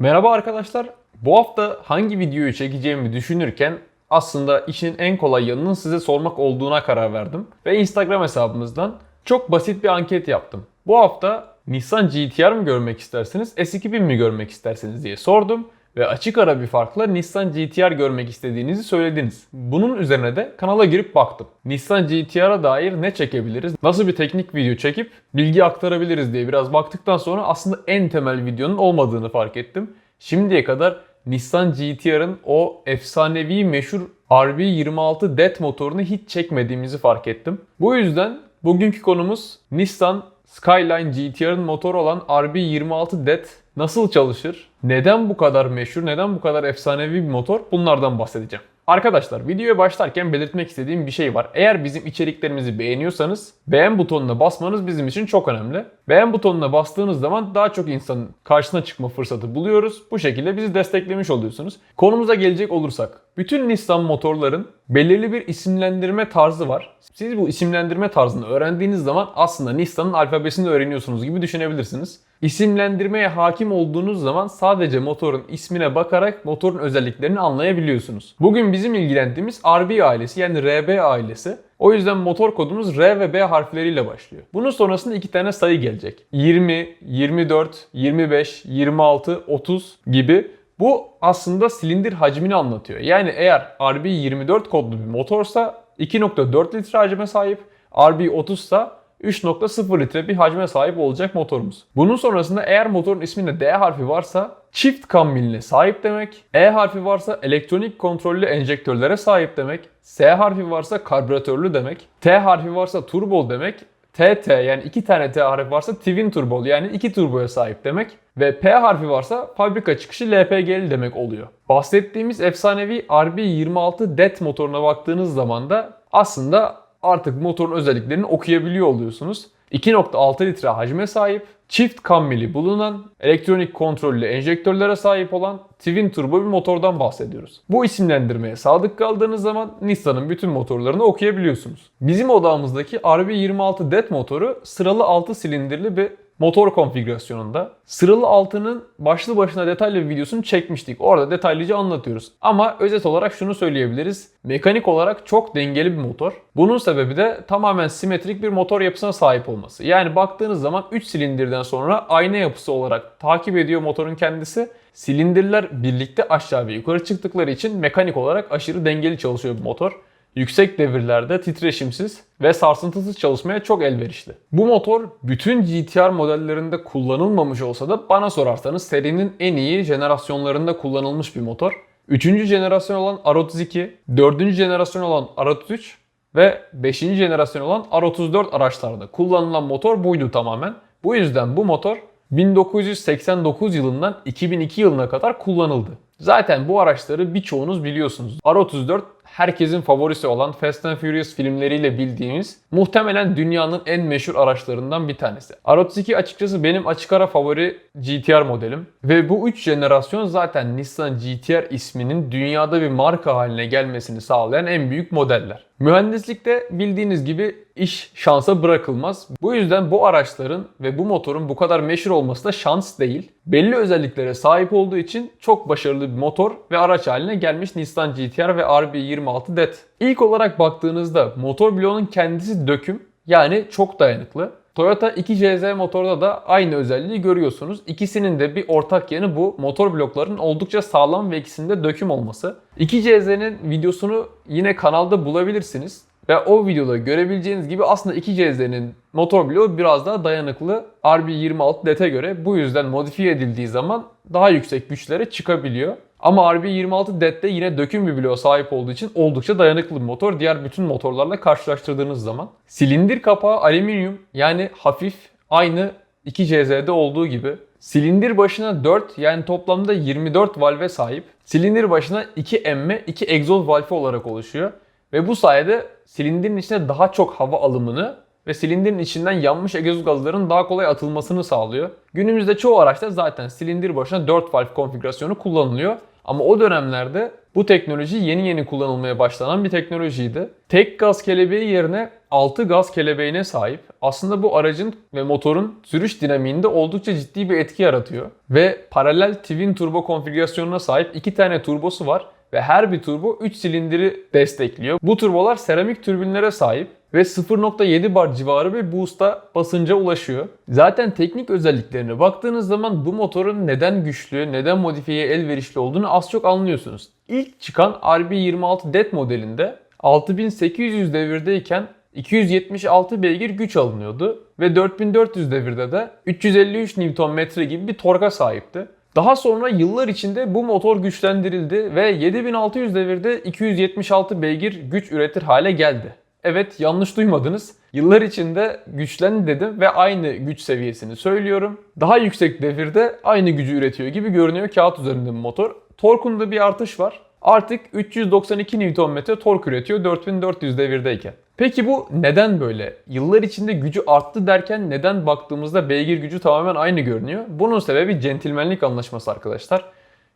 Merhaba arkadaşlar. Bu hafta hangi videoyu çekeceğimi düşünürken aslında işin en kolay yanının size sormak olduğuna karar verdim. Ve Instagram hesabımızdan çok basit bir anket yaptım. Bu hafta Nissan GT-R mı görmek istersiniz, S2000 mi görmek istersiniz diye sordum. Ve açık ara bir farkla Nissan GT-R görmek istediğinizi söylediniz. Bunun üzerine de kanala girip baktım. Nissan GT-R'a dair ne çekebiliriz, nasıl bir teknik video çekip bilgi aktarabiliriz diye biraz baktıktan sonra aslında en temel videonun olmadığını fark ettim. Şimdiye kadar Nissan GT-R'ın o efsanevi meşhur RB26 DET motorunu hiç çekmediğimizi fark ettim. Bu yüzden bugünkü konumuz Nissan Skyline GT-R'ın motoru olan RB26 DET nasıl çalışır? Neden bu kadar meşhur? Neden bu kadar efsanevi bir motor? Bunlardan bahsedeceğim. Arkadaşlar videoya başlarken belirtmek istediğim bir şey var. Eğer bizim içeriklerimizi beğeniyorsanız beğen butonuna basmanız bizim için çok önemli. Beğen butonuna bastığınız zaman daha çok insanın karşısına çıkma fırsatı buluyoruz. Bu şekilde bizi desteklemiş oluyorsunuz. Konumuza gelecek olursak bütün Nissan motorların belirli bir isimlendirme tarzı var. Siz bu isimlendirme tarzını öğrendiğiniz zaman aslında Nissan'ın alfabesini öğreniyorsunuz gibi düşünebilirsiniz. İsimlendirmeye hakim olduğunuz zaman sadece motorun ismine bakarak motorun özelliklerini anlayabiliyorsunuz. Bugün bizim ilgilendiğimiz RB ailesi yani RB ailesi. O yüzden motor kodumuz R ve B harfleriyle başlıyor. Bunun sonrasında iki tane sayı gelecek. 20, 24, 25, 26, 30 gibi bu aslında silindir hacmini anlatıyor. Yani eğer RB24 kodlu bir motorsa 2.4 litre hacme sahip, RB30 ise 3.0 litre bir hacme sahip olacak motorumuz. Bunun sonrasında eğer motorun isminde D harfi varsa çift kammiline sahip demek, E harfi varsa elektronik kontrollü enjektörlere sahip demek, S harfi varsa karbüratörlü demek, T harfi varsa turbo demek, TT yani iki tane T harfi varsa twin turbo yani iki turboya sahip demek. Ve P harfi varsa fabrika çıkışı LPG'li demek oluyor. Bahsettiğimiz efsanevi RB26 DET motoruna baktığınız zaman da aslında artık motorun özelliklerini okuyabiliyor oluyorsunuz. 2.6 litre hacme sahip, çift kammili bulunan, elektronik kontrollü enjektörlere sahip olan twin turbo bir motordan bahsediyoruz. Bu isimlendirmeye sadık kaldığınız zaman Nissan'ın bütün motorlarını okuyabiliyorsunuz. Bizim odağımızdaki RB26 DET motoru sıralı 6 silindirli bir motor konfigürasyonunda. Sıralı altının başlı başına detaylı bir videosunu çekmiştik. Orada detaylıca anlatıyoruz. Ama özet olarak şunu söyleyebiliriz. Mekanik olarak çok dengeli bir motor. Bunun sebebi de tamamen simetrik bir motor yapısına sahip olması. Yani baktığınız zaman 3 silindirden sonra ayna yapısı olarak takip ediyor motorun kendisi. Silindirler birlikte aşağı ve yukarı çıktıkları için mekanik olarak aşırı dengeli çalışıyor bu motor yüksek devirlerde titreşimsiz ve sarsıntısız çalışmaya çok elverişli. Bu motor bütün GTR modellerinde kullanılmamış olsa da bana sorarsanız serinin en iyi jenerasyonlarında kullanılmış bir motor. 3. jenerasyon olan R32, 4. jenerasyon olan R33 ve 5. jenerasyon olan R34 araçlarda kullanılan motor buydu tamamen. Bu yüzden bu motor 1989 yılından 2002 yılına kadar kullanıldı. Zaten bu araçları birçoğunuz biliyorsunuz. R34 herkesin favorisi olan Fast and Furious filmleriyle bildiğimiz muhtemelen dünyanın en meşhur araçlarından bir tanesi. R32 açıkçası benim açık ara favori GTR modelim. Ve bu 3 jenerasyon zaten Nissan GTR isminin dünyada bir marka haline gelmesini sağlayan en büyük modeller. Mühendislikte bildiğiniz gibi iş şansa bırakılmaz. Bu yüzden bu araçların ve bu motorun bu kadar meşhur olması da şans değil. Belli özelliklere sahip olduğu için çok başarılı bir motor ve araç haline gelmiş Nissan GTR ve RB26 DET. İlk olarak baktığınızda motor bloğunun kendisi döküm yani çok dayanıklı. Toyota 2CZ motorda da aynı özelliği görüyorsunuz. İkisinin de bir ortak yanı bu motor bloklarının oldukça sağlam ve ikisinde döküm olması. 2CZ'nin videosunu yine kanalda bulabilirsiniz. Ve o videoda görebileceğiniz gibi aslında 2CZ'nin motor bloğu biraz daha dayanıklı RB26 DET'e göre. Bu yüzden modifiye edildiği zaman daha yüksek güçlere çıkabiliyor. Ama RB26 DET'te yine döküm bir bloğa sahip olduğu için oldukça dayanıklı bir motor. Diğer bütün motorlarla karşılaştırdığınız zaman. Silindir kapağı alüminyum yani hafif aynı 2CZ'de olduğu gibi. Silindir başına 4 yani toplamda 24 valve sahip. Silindir başına 2 emme 2 egzoz valfi olarak oluşuyor. Ve bu sayede silindirin içine daha çok hava alımını ve silindirin içinden yanmış egzoz gazların daha kolay atılmasını sağlıyor. Günümüzde çoğu araçta zaten silindir başına 4 valve konfigürasyonu kullanılıyor. Ama o dönemlerde bu teknoloji yeni yeni kullanılmaya başlanan bir teknolojiydi. Tek gaz kelebeği yerine 6 gaz kelebeğine sahip. Aslında bu aracın ve motorun sürüş dinamiğinde oldukça ciddi bir etki yaratıyor. Ve paralel twin turbo konfigürasyonuna sahip iki tane turbosu var ve her bir turbo 3 silindiri destekliyor. Bu turbolar seramik türbinlere sahip ve 0.7 bar civarı bir boost'a basınca ulaşıyor. Zaten teknik özelliklerine baktığınız zaman bu motorun neden güçlü, neden modifiyeye elverişli olduğunu az çok anlıyorsunuz. İlk çıkan RB26 DET modelinde 6800 devirdeyken 276 beygir güç alınıyordu ve 4400 devirde de 353 Nm gibi bir torka sahipti. Daha sonra yıllar içinde bu motor güçlendirildi ve 7600 devirde 276 beygir güç üretir hale geldi. Evet yanlış duymadınız. Yıllar içinde güçlendi dedim ve aynı güç seviyesini söylüyorum. Daha yüksek devirde aynı gücü üretiyor gibi görünüyor kağıt üzerinde motor. Torkunda bir artış var. Artık 392 Nm tork üretiyor 4400 devirdeyken. Peki bu neden böyle? Yıllar içinde gücü arttı derken neden baktığımızda beygir gücü tamamen aynı görünüyor? Bunun sebebi centilmenlik anlaşması arkadaşlar.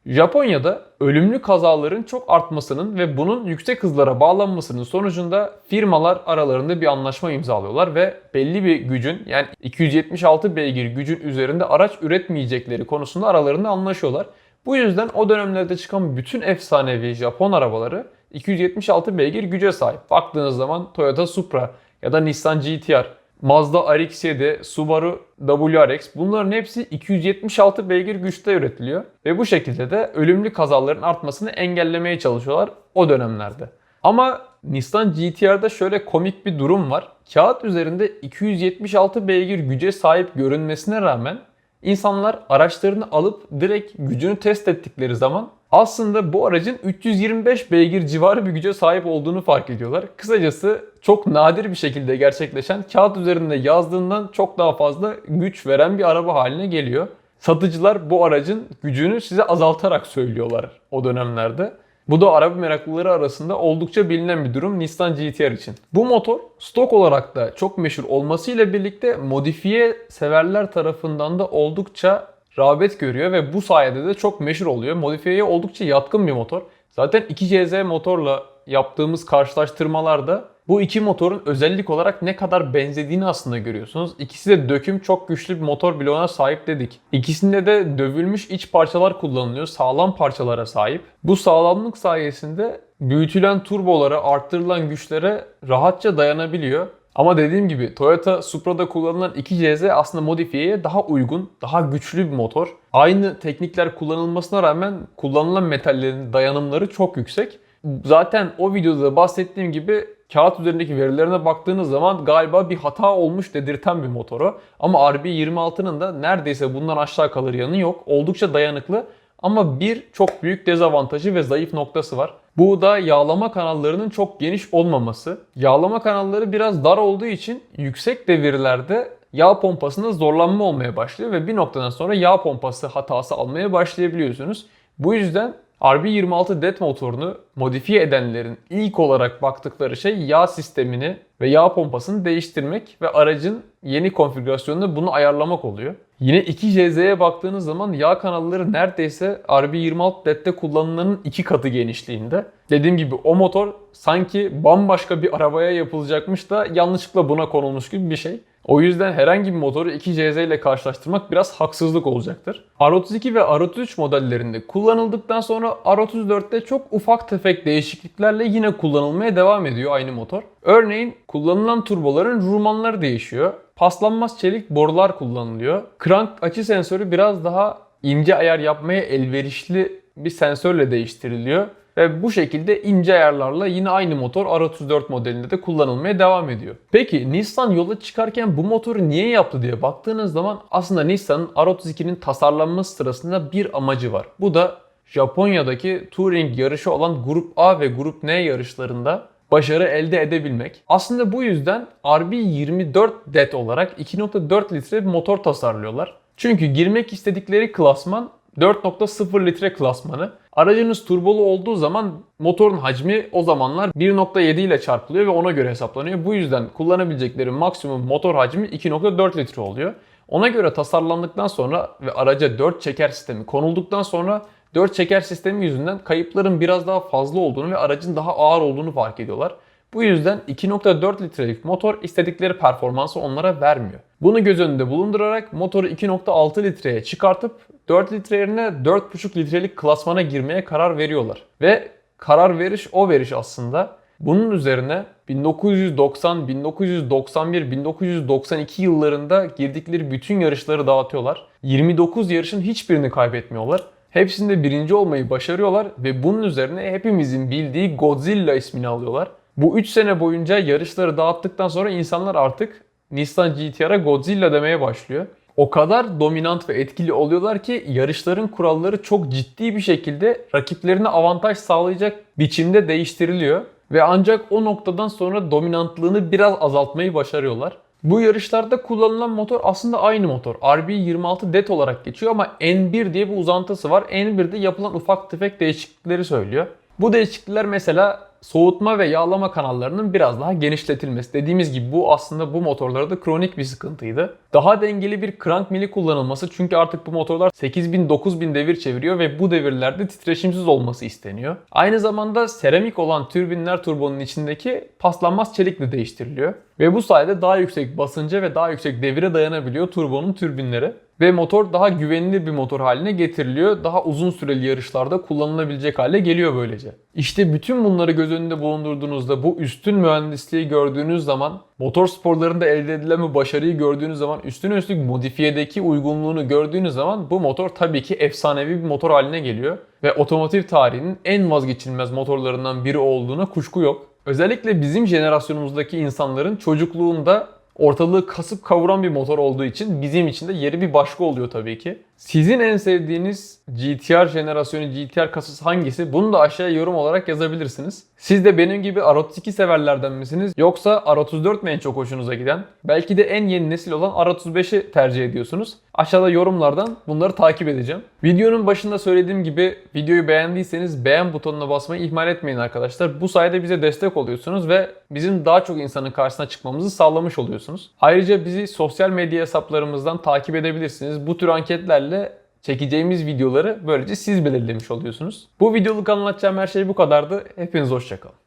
Japonya'da ölümlü kazaların çok artmasının ve bunun yüksek hızlara bağlanmasının sonucunda firmalar aralarında bir anlaşma imzalıyorlar ve belli bir gücün yani 276 beygir gücün üzerinde araç üretmeyecekleri konusunda aralarında anlaşıyorlar. Bu yüzden o dönemlerde çıkan bütün efsanevi Japon arabaları 276 beygir güce sahip. Baktığınız zaman Toyota Supra ya da Nissan GT-R, Mazda RX-7, Subaru WRX bunların hepsi 276 beygir güçte üretiliyor. Ve bu şekilde de ölümlü kazaların artmasını engellemeye çalışıyorlar o dönemlerde. Ama Nissan GT-R'da şöyle komik bir durum var. Kağıt üzerinde 276 beygir güce sahip görünmesine rağmen insanlar araçlarını alıp direkt gücünü test ettikleri zaman aslında bu aracın 325 beygir civarı bir güce sahip olduğunu fark ediyorlar. Kısacası çok nadir bir şekilde gerçekleşen kağıt üzerinde yazdığından çok daha fazla güç veren bir araba haline geliyor. Satıcılar bu aracın gücünü size azaltarak söylüyorlar o dönemlerde. Bu da araba meraklıları arasında oldukça bilinen bir durum Nissan GT-R için. Bu motor stok olarak da çok meşhur olmasıyla birlikte modifiye severler tarafından da oldukça rağbet görüyor ve bu sayede de çok meşhur oluyor. Modifiyeye oldukça yatkın bir motor. Zaten 2CZ motorla yaptığımız karşılaştırmalarda bu iki motorun özellik olarak ne kadar benzediğini aslında görüyorsunuz. İkisi de döküm çok güçlü bir motor bloğuna sahip dedik. İkisinde de dövülmüş iç parçalar kullanılıyor. Sağlam parçalara sahip. Bu sağlamlık sayesinde büyütülen turbolara, arttırılan güçlere rahatça dayanabiliyor. Ama dediğim gibi Toyota Supra'da kullanılan 2CZ aslında modifiyeye daha uygun, daha güçlü bir motor. Aynı teknikler kullanılmasına rağmen kullanılan metallerin dayanımları çok yüksek. Zaten o videoda da bahsettiğim gibi kağıt üzerindeki verilerine baktığınız zaman galiba bir hata olmuş dedirten bir motoru. Ama RB26'nın da neredeyse bundan aşağı kalır yanı yok. Oldukça dayanıklı ama bir çok büyük dezavantajı ve zayıf noktası var. Bu da yağlama kanallarının çok geniş olmaması. Yağlama kanalları biraz dar olduğu için yüksek devirlerde yağ pompasında zorlanma olmaya başlıyor ve bir noktadan sonra yağ pompası hatası almaya başlayabiliyorsunuz. Bu yüzden RB26 DET motorunu modifiye edenlerin ilk olarak baktıkları şey yağ sistemini ve yağ pompasını değiştirmek ve aracın yeni konfigürasyonunda bunu ayarlamak oluyor. Yine 2JZ'ye baktığınız zaman yağ kanalları neredeyse RB26 DET'te kullanılanın iki katı genişliğinde. Dediğim gibi o motor sanki bambaşka bir arabaya yapılacakmış da yanlışlıkla buna konulmuş gibi bir şey. O yüzden herhangi bir motoru 2CZ ile karşılaştırmak biraz haksızlık olacaktır. R32 ve R33 modellerinde kullanıldıktan sonra R34'te çok ufak tefek değişikliklerle yine kullanılmaya devam ediyor aynı motor. Örneğin kullanılan turboların rumanları değişiyor. Paslanmaz çelik borular kullanılıyor. Crank açı sensörü biraz daha ince ayar yapmaya elverişli bir sensörle değiştiriliyor. Ve bu şekilde ince ayarlarla yine aynı motor R34 modelinde de kullanılmaya devam ediyor. Peki Nissan yola çıkarken bu motoru niye yaptı diye baktığınız zaman aslında Nissan'ın R32'nin tasarlanması sırasında bir amacı var. Bu da Japonya'daki Touring yarışı olan Grup A ve Grup N yarışlarında başarı elde edebilmek. Aslında bu yüzden RB24 DET olarak 2.4 litre bir motor tasarlıyorlar. Çünkü girmek istedikleri klasman 4.0 litre klasmanı. Aracınız turbolu olduğu zaman motorun hacmi o zamanlar 1.7 ile çarpılıyor ve ona göre hesaplanıyor. Bu yüzden kullanabilecekleri maksimum motor hacmi 2.4 litre oluyor. Ona göre tasarlandıktan sonra ve araca 4 çeker sistemi konulduktan sonra 4 çeker sistemi yüzünden kayıpların biraz daha fazla olduğunu ve aracın daha ağır olduğunu fark ediyorlar. Bu yüzden 2.4 litrelik motor istedikleri performansı onlara vermiyor. Bunu göz önünde bulundurarak motoru 2.6 litreye çıkartıp 4 litre yerine 4.5 litrelik klasmana girmeye karar veriyorlar. Ve karar veriş o veriş aslında. Bunun üzerine 1990, 1991, 1992 yıllarında girdikleri bütün yarışları dağıtıyorlar. 29 yarışın hiçbirini kaybetmiyorlar. Hepsinde birinci olmayı başarıyorlar ve bunun üzerine hepimizin bildiği Godzilla ismini alıyorlar. Bu 3 sene boyunca yarışları dağıttıktan sonra insanlar artık Nissan GT-R'a Godzilla demeye başlıyor. O kadar dominant ve etkili oluyorlar ki yarışların kuralları çok ciddi bir şekilde rakiplerine avantaj sağlayacak biçimde değiştiriliyor. Ve ancak o noktadan sonra dominantlığını biraz azaltmayı başarıyorlar. Bu yarışlarda kullanılan motor aslında aynı motor. RB26 DET olarak geçiyor ama N1 diye bir uzantısı var. N1'de yapılan ufak tefek değişiklikleri söylüyor. Bu değişiklikler mesela soğutma ve yağlama kanallarının biraz daha genişletilmesi. Dediğimiz gibi bu aslında bu motorlarda kronik bir sıkıntıydı. Daha dengeli bir crank mili kullanılması çünkü artık bu motorlar 8000-9000 devir çeviriyor ve bu devirlerde titreşimsiz olması isteniyor. Aynı zamanda seramik olan türbinler turbonun içindeki paslanmaz çelikle değiştiriliyor. Ve bu sayede daha yüksek basınca ve daha yüksek devire dayanabiliyor turbonun türbinleri. Ve motor daha güvenilir bir motor haline getiriliyor. Daha uzun süreli yarışlarda kullanılabilecek hale geliyor böylece. İşte bütün bunları göz önünde bulundurduğunuzda bu üstün mühendisliği gördüğünüz zaman motor sporlarında elde edilen bu başarıyı gördüğünüz zaman üstüne üstlük modifiyedeki uygunluğunu gördüğünüz zaman bu motor tabii ki efsanevi bir motor haline geliyor. Ve otomotiv tarihinin en vazgeçilmez motorlarından biri olduğuna kuşku yok. Özellikle bizim jenerasyonumuzdaki insanların çocukluğunda ortalığı kasıp kavuran bir motor olduğu için bizim için de yeri bir başka oluyor tabii ki. Sizin en sevdiğiniz GTR jenerasyonu GTR kasası hangisi? Bunu da aşağıya yorum olarak yazabilirsiniz. Siz de benim gibi R32 severlerden misiniz? Yoksa R34 mi en çok hoşunuza giden? Belki de en yeni nesil olan R35'i tercih ediyorsunuz. Aşağıda yorumlardan bunları takip edeceğim. Videonun başında söylediğim gibi videoyu beğendiyseniz beğen butonuna basmayı ihmal etmeyin arkadaşlar. Bu sayede bize destek oluyorsunuz ve bizim daha çok insanın karşısına çıkmamızı sağlamış oluyorsunuz. Ayrıca bizi sosyal medya hesaplarımızdan takip edebilirsiniz. Bu tür anketlerle çekeceğimiz videoları böylece siz belirlemiş oluyorsunuz. Bu videoluk anlatacağım her şey bu kadardı. Hepiniz hoşçakalın.